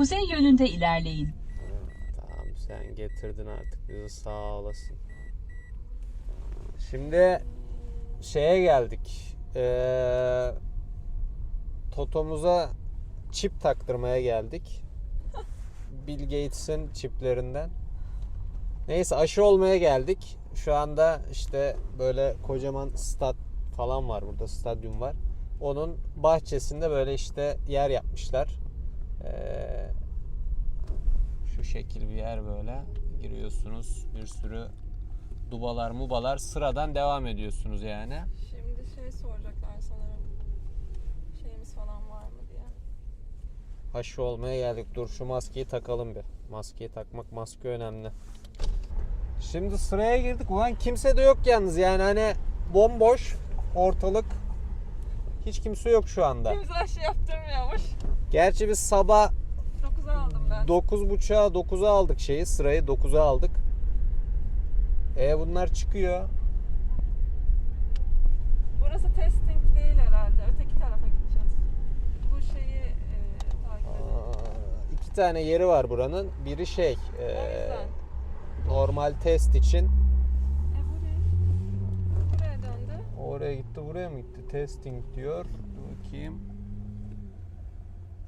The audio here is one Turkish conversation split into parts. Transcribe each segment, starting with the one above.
kuzey yönünde ilerleyin. Tamam sen getirdin artık bizi sağ olasın. Şimdi şeye geldik. Ee, Toto'muza çip taktırmaya geldik. Bill Gates'in çiplerinden. Neyse aşı olmaya geldik. Şu anda işte böyle kocaman stat falan var burada stadyum var. Onun bahçesinde böyle işte yer yapmışlar. Ee, şu şekil bir yer böyle. Giriyorsunuz bir sürü dubalar mubalar sıradan devam ediyorsunuz yani. Şimdi şey soracaklar sanırım. Şeyimiz falan var mı diye. Aşı olmaya geldik. Dur şu maskeyi takalım bir. Maskeyi takmak maske önemli. Şimdi sıraya girdik. Ulan kimse de yok yalnız yani hani bomboş ortalık. Hiç kimse yok şu anda. Kimse aşı yaptırmıyormuş. Gerçi biz sabah 9'a aldım ben. 9.30'a 9'a aldık şeyi sırayı 9'a aldık. E bunlar çıkıyor. Burası testing değil herhalde. Öteki tarafa gideceğiz. Bu şeyi e, takip edelim. Aa, iki tane yeri var buranın. Biri şey O e, yüzden. normal test için. E bu ne? Buraya döndü. Oraya gitti buraya mı gitti? Testing diyor. Dur bakayım.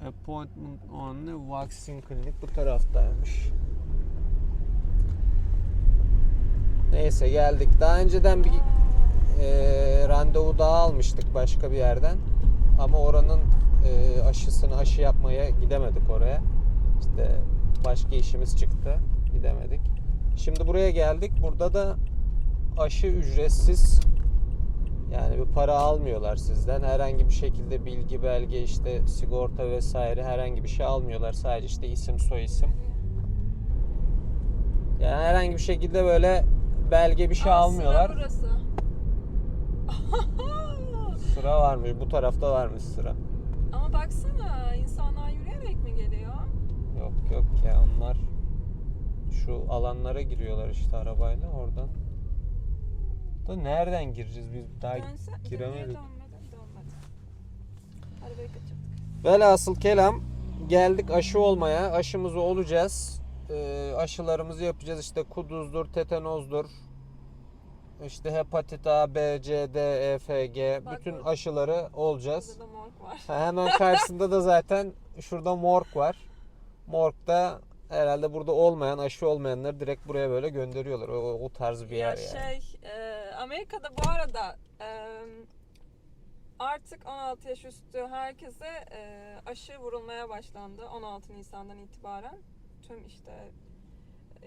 Appointment only vaccine klinik bu taraftaymış. Neyse geldik. Daha önceden bir e, randevu daha almıştık başka bir yerden. Ama oranın e, aşısını aşı yapmaya gidemedik oraya. İşte başka işimiz çıktı. Gidemedik. Şimdi buraya geldik. Burada da aşı ücretsiz. Yani bir para almıyorlar sizden. Herhangi bir şekilde bilgi, belge, işte sigorta vesaire herhangi bir şey almıyorlar. Sadece işte isim, soy isim. Yani herhangi bir şekilde böyle belge bir şey Aa, almıyorlar. Sıra burası. Sıra varmış. Bu tarafta varmış sıra. Ama baksana insanlar yürüyerek mi geliyor? Yok yok ya onlar şu alanlara giriyorlar işte arabayla oradan. Da nereden gireceğiz biz daha Dönse, giremedik. dönmedi, dönmedi, dönmedi. Arabayı kaçırdık. Velhasıl kelam geldik aşı olmaya. Aşımızı olacağız. Ee, aşılarımızı yapacağız. İşte kuduzdur, tetanozdur. İşte hepatit A, B, C, D, E, F, G. Bak bütün burada. aşıları olacağız. Burada da morg var. Ha, Hemen karşısında da zaten şurada morg var. Morgda herhalde burada olmayan, aşı olmayanları direkt buraya böyle gönderiyorlar. O, o tarz bir ya yer yani. şey, e, Amerika'da bu arada e, artık 16 yaş üstü herkese e, aşı vurulmaya başlandı 16 Nisan'dan itibaren. Tüm işte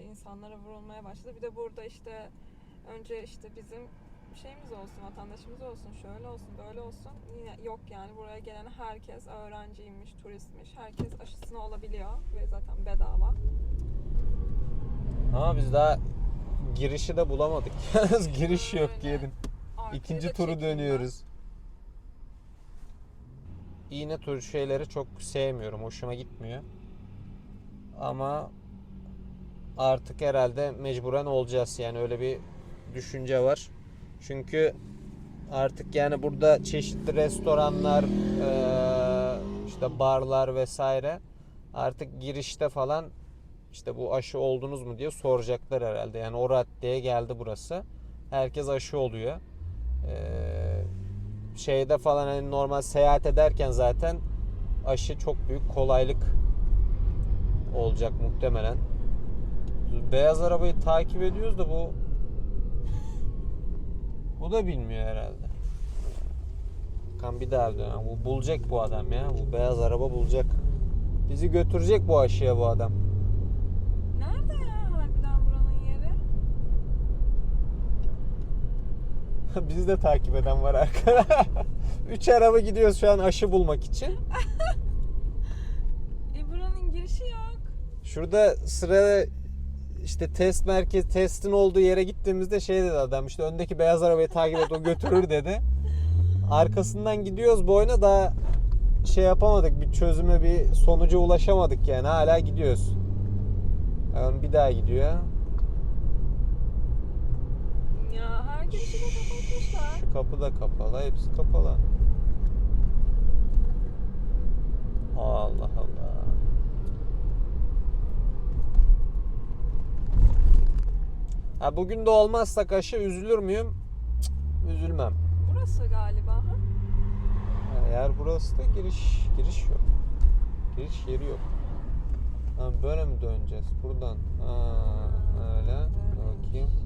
insanlara vurulmaya başladı. Bir de burada işte önce işte bizim şeyimiz olsun, vatandaşımız olsun, şöyle olsun, böyle olsun. Yine yok yani buraya gelen herkes öğrenciymiş, turistmiş, herkes aşısını olabiliyor ve zaten bedava. Ama biz daha girişi de bulamadık. Giriş yok diyelim. İkinci turu dönüyoruz. İğne tür şeyleri çok sevmiyorum. Hoşuma gitmiyor. Ama artık herhalde mecburen olacağız. Yani öyle bir düşünce var. Çünkü artık yani burada çeşitli restoranlar, işte barlar vesaire artık girişte falan işte bu aşı oldunuz mu diye soracaklar herhalde. Yani o raddeye geldi burası. Herkes aşı oluyor. Ee, şeyde falan hani normal seyahat ederken zaten aşı çok büyük kolaylık olacak muhtemelen. Beyaz arabayı takip ediyoruz da bu bu da bilmiyor herhalde. Kan bir daha dön. Bu bulacak bu adam ya. Bu beyaz araba bulacak. Bizi götürecek bu aşıya bu adam. Nerede ya harbiden buranın yeri? Bizi de takip eden var arkada. Üç araba gidiyoruz şu an aşı bulmak için. E buranın girişi yok. Şurada sıra işte test merkez testin olduğu yere gittiğimizde şey dedi adam işte öndeki beyaz arabayı takip et o götürür dedi. Arkasından gidiyoruz boyuna daha şey yapamadık bir çözüme bir sonuca ulaşamadık yani hala gidiyoruz. Yani bir daha gidiyor. Marketçi şey de kapatmışlar. Şu kapı da kapalı. Hepsi kapalı. Allah Allah. Ha bugün de olmazsa kaşı üzülür müyüm? Cık, üzülmem. Burası galiba. Ha? Yani yer burası da giriş giriş yok. Giriş yeri yok. Ha, böyle mi döneceğiz? Buradan. Ha, öyle. Bakayım.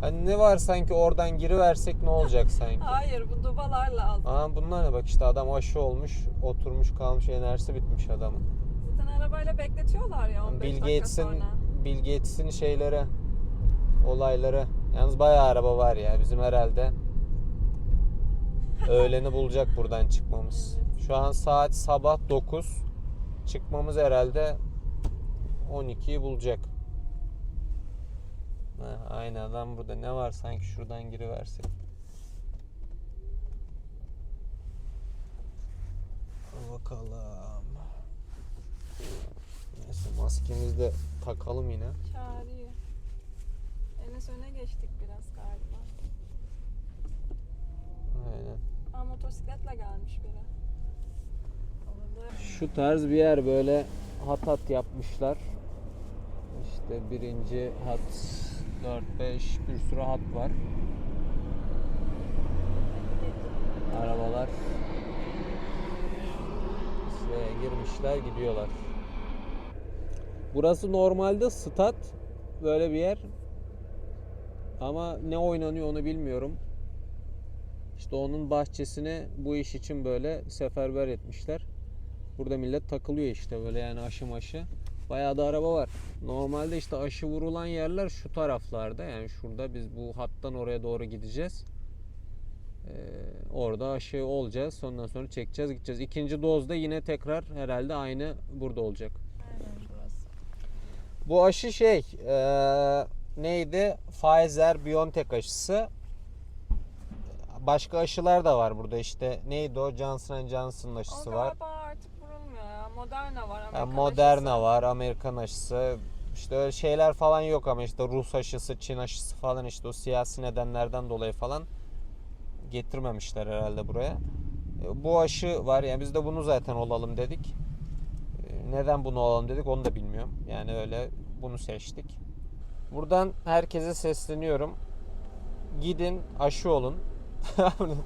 Hani ne var sanki oradan giriversek ne olacak sanki? Hayır bu dubalar lazım. Aa bunlar ne bak işte adam aşı olmuş, oturmuş kalmış enerjisi bitmiş adamın. Zaten arabayla bekletiyorlar ya 15 Bill dakika Gates'in sonra. Bill Gates'in şeyleri, olayları. Yalnız bayağı araba var ya bizim herhalde. Öğleni bulacak buradan çıkmamız. Şu an saat sabah 9. Çıkmamız herhalde 12'yi bulacak. Ha, aynı adam burada. Ne var sanki şuradan giriversek. Bakalım. Neyse maskemizi de takalım yine. Çağırıyor. Enes öne geçtik biraz galiba. Aynen. Aa motosikletle gelmiş biri. Orada Şu tarz bir yer böyle hat hat yapmışlar. İşte birinci hat 4-5 bir sürü hat var. Arabalar sıraya girmişler gidiyorlar. Burası normalde stat böyle bir yer. Ama ne oynanıyor onu bilmiyorum. İşte onun bahçesini bu iş için böyle seferber etmişler. Burada millet takılıyor işte böyle yani aşı maşı. Bayağı da araba var. Normalde işte aşı vurulan yerler şu taraflarda. Yani şurada biz bu hattan oraya doğru gideceğiz. Ee, orada aşı olacağız. Ondan sonra çekeceğiz gideceğiz. İkinci dozda yine tekrar herhalde aynı burada olacak. Bu aşı şey eee, neydi? Pfizer BioNTech aşısı. Başka aşılar da var burada işte. Neydi o? Johnson Johnson'ın aşısı o var. artık. Moderna var. Amerikan Moderna aşısı. var, Amerikan aşısı. İşte öyle şeyler falan yok ama işte Rus aşısı, Çin aşısı falan işte o siyasi nedenlerden dolayı falan getirmemişler herhalde buraya. E, Bu aşı var yani biz de bunu zaten olalım dedik. E, Neden bunu olalım dedik onu da bilmiyorum. Yani öyle bunu seçtik. Buradan herkese sesleniyorum. Gidin aşı olun.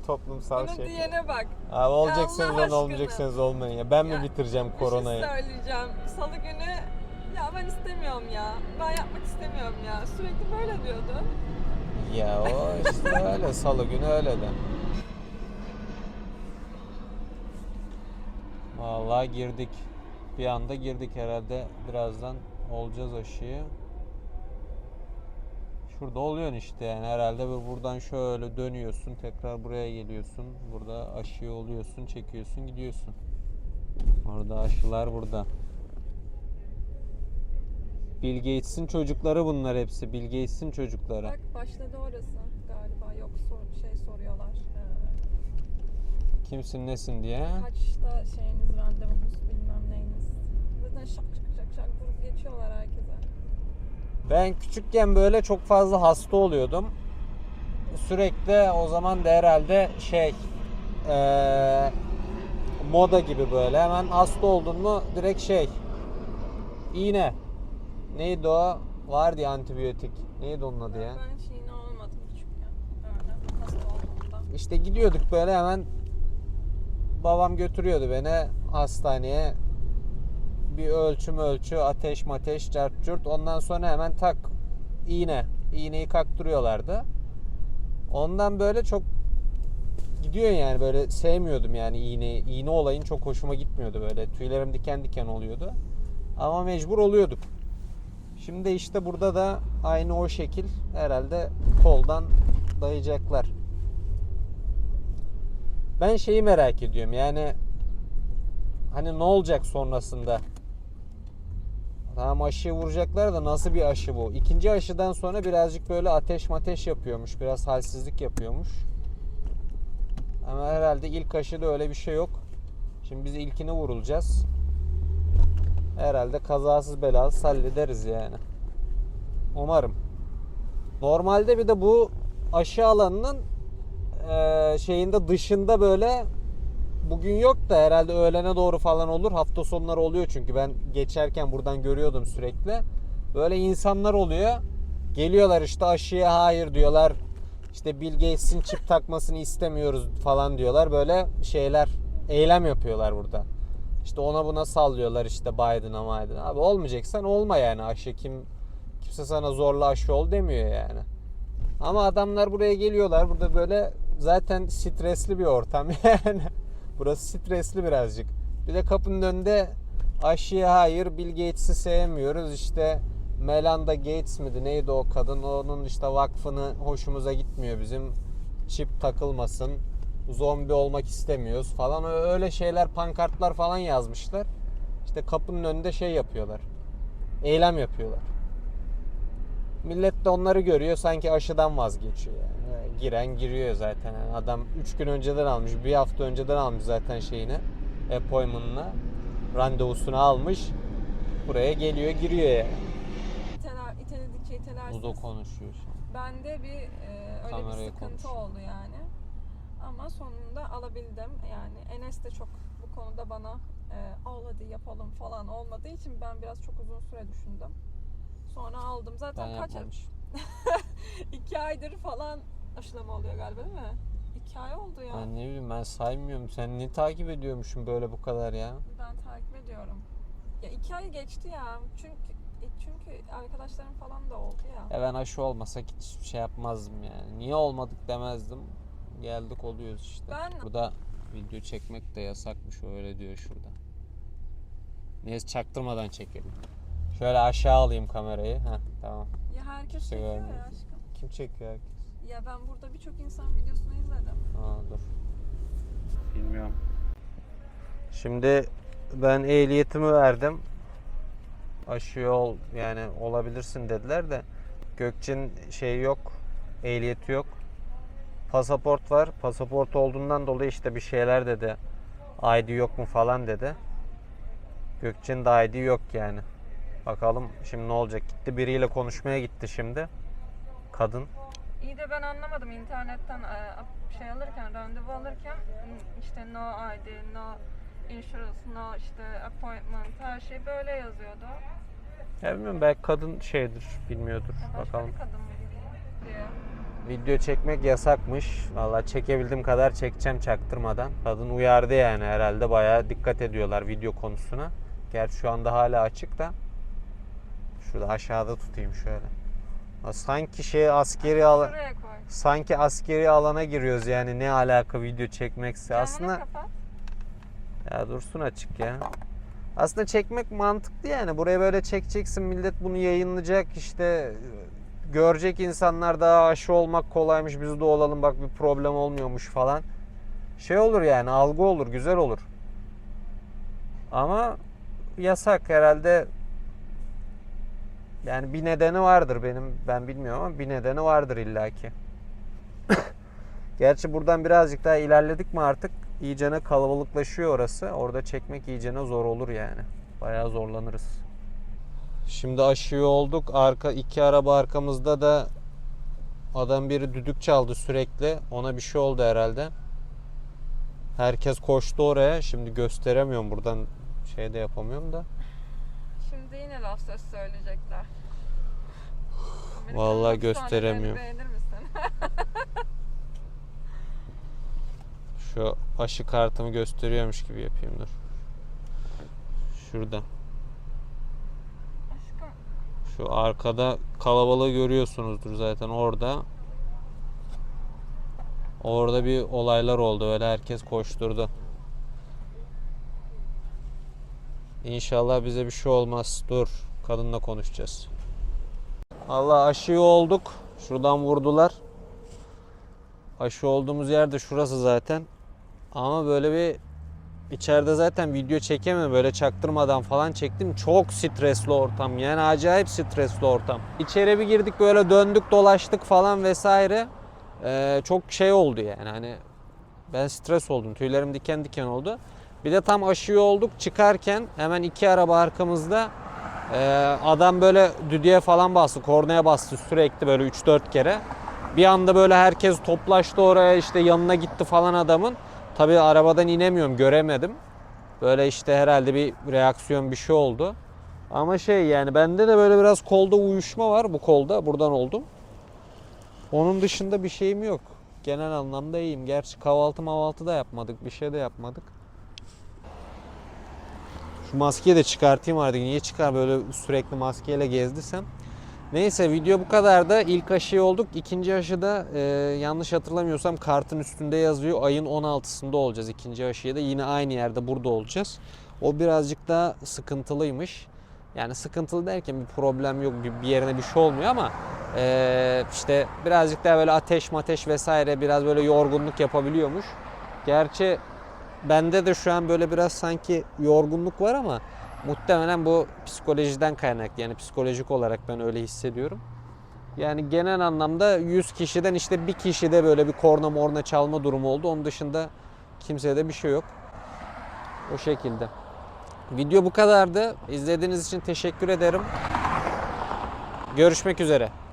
Toplumsal Bunu şey. diyene bak. Abi olacaksınız lan aşkına. olmayacaksanız olmayın ya. Ben Ya, mi bitireceğim Bir koronayı? şey söyleyeceğim. Salı günü ya ben istemiyorum ya. Ben yapmak istemiyorum ya. Sürekli böyle diyordu. Ya o işte öyle salı günü öyle de. Vallahi girdik. Bir anda girdik herhalde. Birazdan olacağız aşıyı. Şurada oluyorsun işte yani herhalde ve buradan şöyle dönüyorsun tekrar buraya geliyorsun. Burada aşıyı oluyorsun, çekiyorsun, gidiyorsun. Orada aşılar burada. Bill Gates'in çocukları bunlar hepsi. Bill Gates'in çocukları. Bak başladı orası galiba. Yok sor, şey soruyorlar. Ee, Kimsin nesin diye. kaçta şeyiniz randevunuz bilmem neyiniz. Zaten şak şak şak şak vurup geçiyorlar herkese. Ben küçükken böyle çok fazla hasta oluyordum. Sürekli o zaman da herhalde şey eee, moda gibi böyle hemen hasta oldun mu direkt şey iğne. Neydi o? Vardı ya antibiyotik. Neydi onun adı ya? Ben hiç iğne olmadım küçükken. Hasta olduğumda. İşte gidiyorduk böyle hemen babam götürüyordu beni hastaneye. Bir ölçüm ölçü, ateş mateş, cart curt. Ondan sonra hemen tak iğne. İğneyi kaktırıyorlardı. Ondan böyle çok gidiyor yani böyle sevmiyordum yani iğne iğne olayın çok hoşuma gitmiyordu böyle. Tüylerim diken diken oluyordu. Ama mecbur oluyorduk. Şimdi işte burada da aynı o şekil herhalde koldan dayayacaklar. Ben şeyi merak ediyorum yani hani ne olacak sonrasında? Tamam aşıyı vuracaklar da nasıl bir aşı bu? İkinci aşıdan sonra birazcık böyle ateş mateş yapıyormuş. Biraz halsizlik yapıyormuş. Ama herhalde ilk aşıda öyle bir şey yok. Şimdi biz ilkini vurulacağız. Herhalde kazasız belasız hallederiz yani. Umarım. Normalde bir de bu aşı alanının şeyinde dışında böyle bugün yok da herhalde öğlene doğru falan olur. Hafta sonları oluyor çünkü ben geçerken buradan görüyordum sürekli. Böyle insanlar oluyor. Geliyorlar işte aşıya hayır diyorlar. İşte Bill Gates'in çip takmasını istemiyoruz falan diyorlar. Böyle şeyler eylem yapıyorlar burada. İşte ona buna sallıyorlar işte Biden'a Biden'a. Abi olmayacaksan olma yani aşı kim kimse sana zorla aşı ol demiyor yani. Ama adamlar buraya geliyorlar. Burada böyle zaten stresli bir ortam yani. Burası stresli birazcık. Bir de kapının önünde aşıya hayır Bill Gates'i sevmiyoruz. İşte Melinda Gates miydi neydi o kadın onun işte vakfını hoşumuza gitmiyor bizim. Çip takılmasın. Zombi olmak istemiyoruz falan öyle şeyler pankartlar falan yazmışlar. İşte kapının önünde şey yapıyorlar. Eylem yapıyorlar. Millet de onları görüyor sanki aşıdan vazgeçiyor yani. Giren giriyor zaten. Yani adam 3 gün önceden almış, bir hafta önceden almış zaten şeyini. Appointment'ını. Randevusunu almış. Buraya geliyor, giriyor yani. İteler, iteledikçe itelersiz. Bu da konuşuyor şimdi. Bende bir e, öyle Kameraya bir sıkıntı konuş. oldu yani. Ama sonunda alabildim. Yani Enes de çok bu konuda bana e, al hadi yapalım falan olmadığı için ben biraz çok uzun süre düşündüm. Sonra aldım. Zaten Ben kaç ay? yapmamışım. İki aydır falan aşılama oluyor galiba değil mi? İki ay oldu ya. Ben ne bileyim ben saymıyorum. Sen ne takip ediyormuşsun böyle bu kadar ya? Ben takip ediyorum. Ya iki ay geçti ya. Çünkü e, çünkü arkadaşlarım falan da oldu ya. Ya ben aşı olmasak hiç şey yapmazdım yani. Niye olmadık demezdim. Geldik oluyoruz işte. Ben- Burada video çekmek de yasakmış öyle diyor şurada. Neyse çaktırmadan çekelim. Şöyle aşağı alayım kamerayı. Heh, tamam. Ya herkes Kimse çekiyor görmüyor. ya aşkım. Kim çekiyor herkes? Ya ben burada birçok insan videosunu izledim. Aa dur. Bilmiyorum. Şimdi ben ehliyetimi verdim. Aşı ol yani olabilirsin dediler de Gökçe'nin şeyi yok. Ehliyeti yok. Pasaport var. Pasaport olduğundan dolayı işte bir şeyler dedi. ID yok mu falan dedi. Gökçe'nin de ID yok yani. Bakalım şimdi ne olacak. Gitti biriyle konuşmaya gitti şimdi. Kadın. İyi de ben anlamadım internetten e, şey alırken, randevu alırken işte no ID, no insurance, no işte appointment her şey böyle yazıyordu. Ya bilmiyorum belki kadın şeydir bilmiyordur. Ya Bakalım. bir kadın mı diye. Video çekmek yasakmış. Valla çekebildiğim kadar çekeceğim çaktırmadan. Kadın uyardı yani herhalde bayağı dikkat ediyorlar video konusuna. Gerçi şu anda hala açık da. Şurada aşağıda tutayım şöyle. Sanki şey askeri koy. sanki askeri alana giriyoruz yani ne alaka video çekmekse Camını aslında kapat. ya dursun açık ya. Aslında çekmek mantıklı yani. Buraya böyle çekeceksin. Millet bunu yayınlayacak. işte görecek insanlar daha aşı olmak kolaymış. Biz de olalım bak bir problem olmuyormuş falan. Şey olur yani algı olur. Güzel olur. Ama yasak herhalde. Yani bir nedeni vardır benim. Ben bilmiyorum ama bir nedeni vardır illaki. Gerçi buradan birazcık daha ilerledik mi artık iyicene kalabalıklaşıyor orası. Orada çekmek iyicene zor olur yani. Bayağı zorlanırız. Şimdi aşıyı olduk. Arka iki araba arkamızda da adam biri düdük çaldı sürekli. Ona bir şey oldu herhalde. Herkes koştu oraya. Şimdi gösteremiyorum buradan şey de yapamıyorum da. Şimdi yine laf söz söyleyecekler. Vallahi gösteremiyorum. Beğenir misin? Şu aşı kartımı gösteriyormuş gibi yapayım dur. Şurada. Aşkım Şu arkada kalabalığı görüyorsunuzdur zaten orada. Orada bir olaylar oldu. Öyle herkes koşturdu. İnşallah bize bir şey olmaz. Dur. Kadınla konuşacağız. Allah aşı olduk. Şuradan vurdular. Aşı olduğumuz yerde şurası zaten. Ama böyle bir İçeride zaten video çekemem böyle çaktırmadan falan çektim. Çok stresli ortam yani acayip stresli ortam. İçeri bir girdik böyle döndük dolaştık falan vesaire. Ee, çok şey oldu yani hani ben stres oldum tüylerim diken diken oldu. Bir de tam aşıyı olduk çıkarken hemen iki araba arkamızda ee, adam böyle düdüğe falan bastı kornaya bastı sürekli böyle 3-4 kere. Bir anda böyle herkes toplaştı oraya işte yanına gitti falan adamın. Tabii arabadan inemiyorum göremedim. Böyle işte herhalde bir reaksiyon bir şey oldu. Ama şey yani bende de böyle biraz kolda uyuşma var bu kolda. Buradan oldum. Onun dışında bir şeyim yok. Genel anlamda iyiyim. Gerçi kahvaltı mavaltı da yapmadık. Bir şey de yapmadık. Şu maskeyi de çıkartayım artık. Niye çıkar böyle sürekli maskeyle gezdisem. Neyse video bu kadar da ilk aşıyı olduk. İkinci aşıda e, yanlış hatırlamıyorsam kartın üstünde yazıyor. Ayın 16'sında olacağız ikinci aşıya da. Yine aynı yerde burada olacağız. O birazcık daha sıkıntılıymış. Yani sıkıntılı derken bir problem yok. Bir, bir yerine bir şey olmuyor ama e, işte birazcık daha böyle ateş mateş vesaire biraz böyle yorgunluk yapabiliyormuş. Gerçi bende de şu an böyle biraz sanki yorgunluk var ama muhtemelen bu psikolojiden kaynaklı. Yani psikolojik olarak ben öyle hissediyorum. Yani genel anlamda 100 kişiden işte bir kişide böyle bir korna morna çalma durumu oldu. Onun dışında kimsede bir şey yok. O şekilde. Video bu kadardı. İzlediğiniz için teşekkür ederim. Görüşmek üzere.